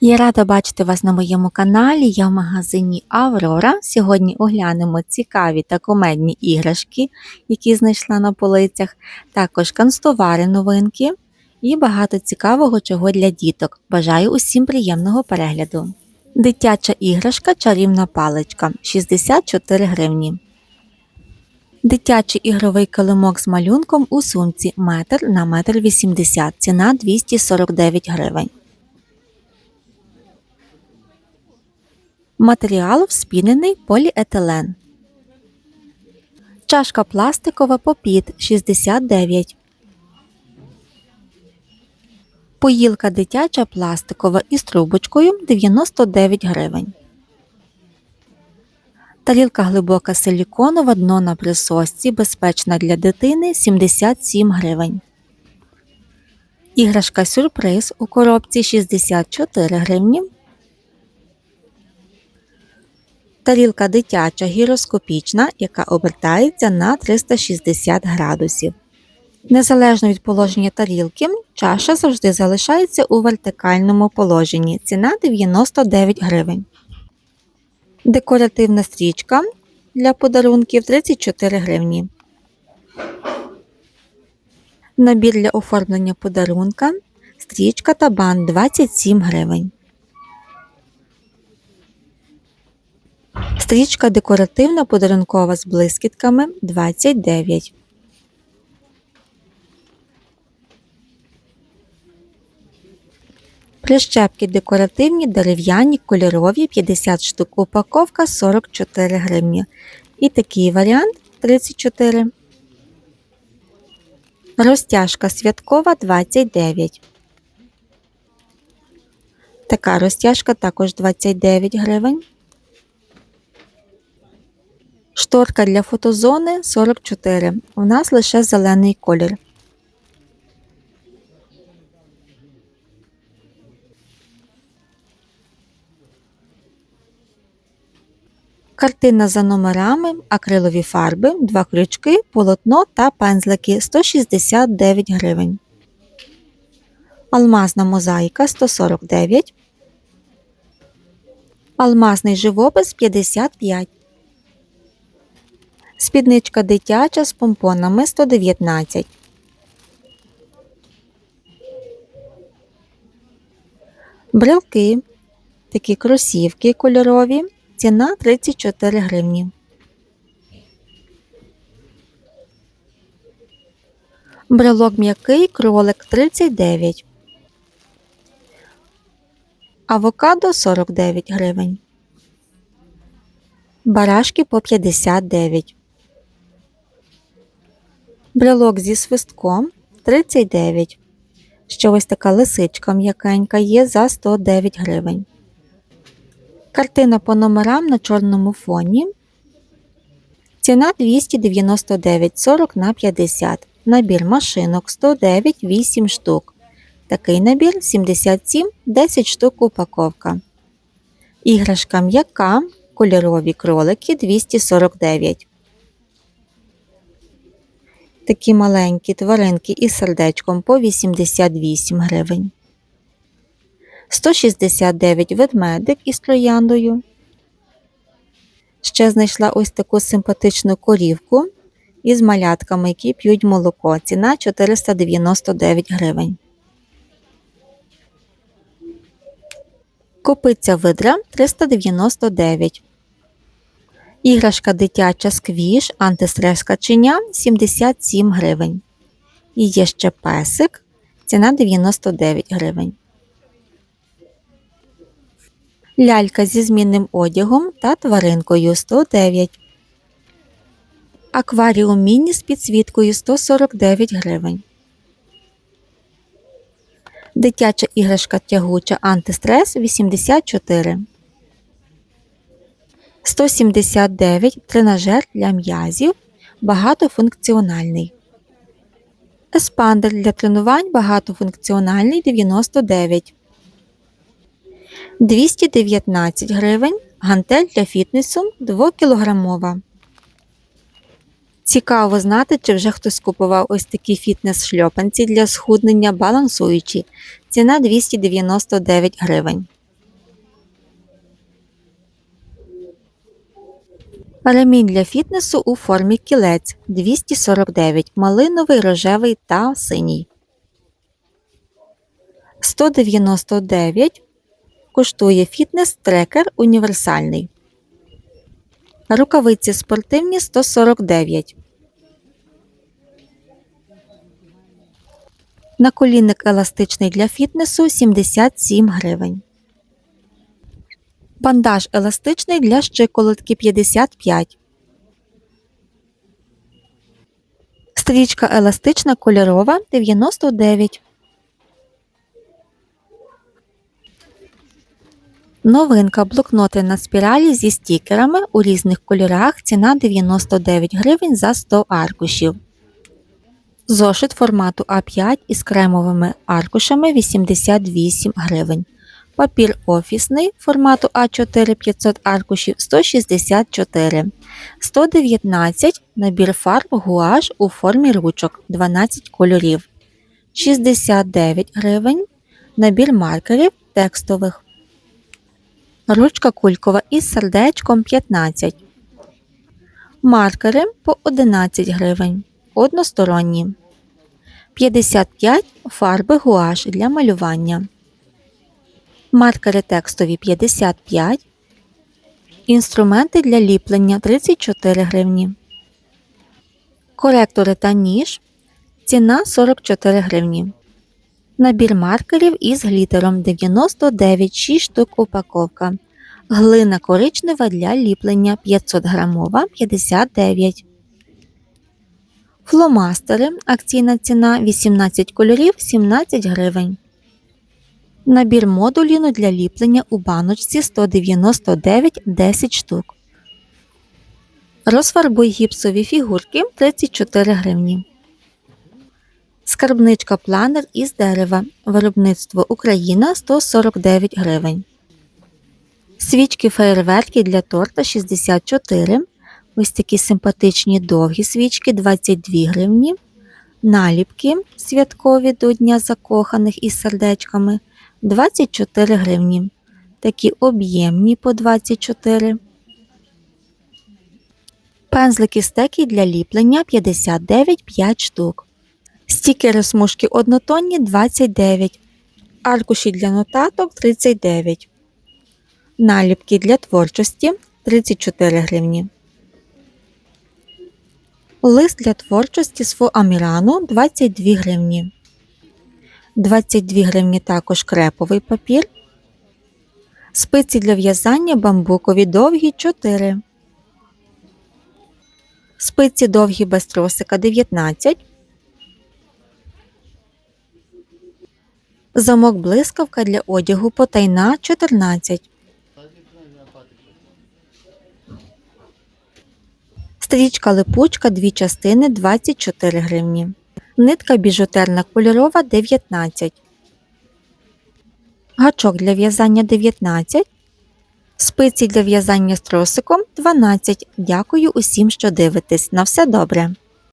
Я рада бачити вас на моєму каналі. Я в магазині Аврора. Сьогодні оглянемо цікаві та комедні іграшки, які знайшла на полицях, також канцтовари новинки і багато цікавого чого для діток. Бажаю усім приємного перегляду. Дитяча іграшка чарівна паличка 64 гривні. Дитячий ігровий килимок з малюнком у сумці метр на метр 80, ціна 249 гривень. Матеріал вспінений поліетилен. Чашка пластикова попіт 69. Поїлка дитяча пластикова із трубочкою 99 гривень. Тарілка глибока силіконова, дно на присосці, безпечна для дитини 77 гривень. Іграшка сюрприз у коробці 64 гривні. Тарілка дитяча гіроскопічна, яка обертається на 360 градусів. Незалежно від положення тарілки, чаша завжди залишається у вертикальному положенні. Ціна 99 гривень. Декоративна стрічка для подарунків 34 гривні. Набір для оформлення подарунка. Стрічка та бант 27 гривень. Стрічка декоративна подарункова з блискітками 29. Прищепки декоративні, дерев'яні, кольорові 50 штук. Упаковка 44 гривні. І такий варіант 34. Розтяжка святкова 29. Така розтяжка також 29 гривень. Шторка для фотозони 44. У нас лише зелений колір. Картина за номерами, акрилові фарби, два крючки, полотно та пензлики 169 гривень. Алмазна мозаїка 149. Алмазний живопис 55. Спідничка дитяча з помпонами 119. Брелки. Такі кросівки кольорові. Ціна 34 гривні. Брелок м'який кролик 39. Авокадо 49 гривень. Барашки по 59. Брелок зі свистком 39. Ще ось така лисичка м'якенька є за 109 гривень. Картина по номерам на чорному фоні. Ціна 299,40 на 50. Набір машинок 109 8 штук. Такий набір 77 10 штук упаковка. Іграшка м'яка. Кольорові кролики 249. Такі маленькі тваринки із сердечком по 88 гривень. 169 ведмедик із трояндою. Ще знайшла ось таку симпатичну корівку із малятками, які п'ють молоко. Ціна 499 гривень. Копиця видра 399. Іграшка дитяча сквіш, антистрес каченя 77 гривень. І є ще песик. Ціна 99 гривень. Лялька зі змінним одягом та тваринкою 109. Акваріум міні з підсвіткою 149 гривень. Дитяча іграшка тягуча антистрес 84. 179 тренажер для м'язів багатофункціональний. Еспандер для тренувань багатофункціональний 99. 219 гривень. Гантель для фітнесу 2 кілограмова. Цікаво знати, чи вже хтось купував ось такі фітнес-шльопанці для схуднення балансуючі. Ціна 299 гривень. Ремінь для фітнесу у формі кілець 249, малиновий, рожевий та синій. 199 коштує фітнес-трекер універсальний. Рукавиці спортивні 149. Наколінник еластичний для фітнесу 77 гривень. Бандаж еластичний для щиколотки 55. Стрічка еластична кольорова 99. Новинка блокноти на спіралі зі стікерами у різних кольорах. Ціна 99 гривень за 100 аркушів. Зошит формату А5 із кремовими аркушами 88 гривень. Папір офісний формату А4 500 аркушів 164, 119 набір фарб гуаш у формі ручок 12 кольорів, 69 гривень набір маркерів текстових. Ручка кулькова із сердечком 15. Маркери по 11 гривень. Односторонні. 55 фарби гуаш для малювання. Маркери текстові 55. Інструменти для ліплення 34 гривні. Коректори та ніж. Ціна 44 гривні. Набір маркерів із глітером 99 6 штук упаковка. Глина коричнева для ліплення 500 грамова 59. Фломастери. Акційна ціна 18 кольорів 17 гривень. Набір модуліну для ліплення у баночці 199 10 штук. Розфарбуй гіпсові фігурки 34 гривні. Скарбничка планер із дерева. Виробництво Україна 149 гривень. Свічки феєрверки для торта 64. Ось такі симпатичні довгі свічки 22 гривні. Наліпки святкові до Дня закоханих із сердечками 24 гривні. Такі об'ємні по 24. Пензлики стеки для ліплення 59 5 штук. Стікери смужки однотонні 29. Аркуші для нотаток 39. Наліпки для творчості 34 гривні. Лист для творчості з фоамірану 22 гривні. 22 гривні також креповий папір. Спиці для в'язання бамбукові довгі 4. Спиці довгі без тросика 19. Замок блискавка для одягу потайна 14. Стрічка липучка дві частини 24 гривні. Нитка біжутерна кольорова 19. Гачок для в'язання 19. Спиці для в'язання з тросиком 12. Дякую усім, що дивитесь. На все добре!